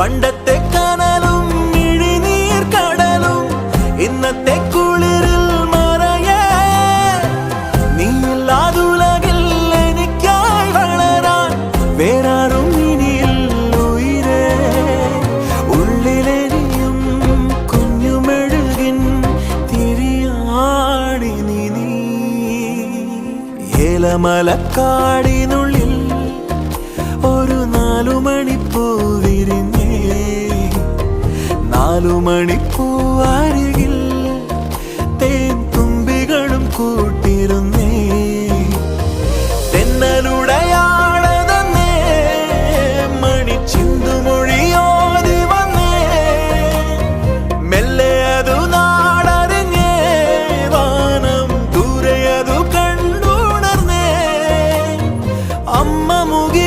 പണ്ടത്തെ കനലും ഇഴിനീർ കടലും ഇന്നത്തെ കുളിരിൽ മറയേ. നീയില്ലാതുലകിൽ എനിക്കായി വളരാൻ വേറാരും ഇനിയില്ല ഉയിരേ. ഉള്ളിലെരിയും കുഞ്ഞുമെഴുകിൻ തിരിയാടി നീ ഏലമലക്കാടിനുള്ളിൽ ഒരു നാലുമണിപ്പൂവാരികിൽ തേൻ തുമ്പികളും കൂട്ടിരുന്നേ. തെന്നലുടയാടെ തന്നെ മണിച്ചിന്തുമൊഴിയോതി വന്നേ. മെല്ലെ അതു നാടറിഞ്ഞേ വാനം ദൂരെ അമ്മ മുഖി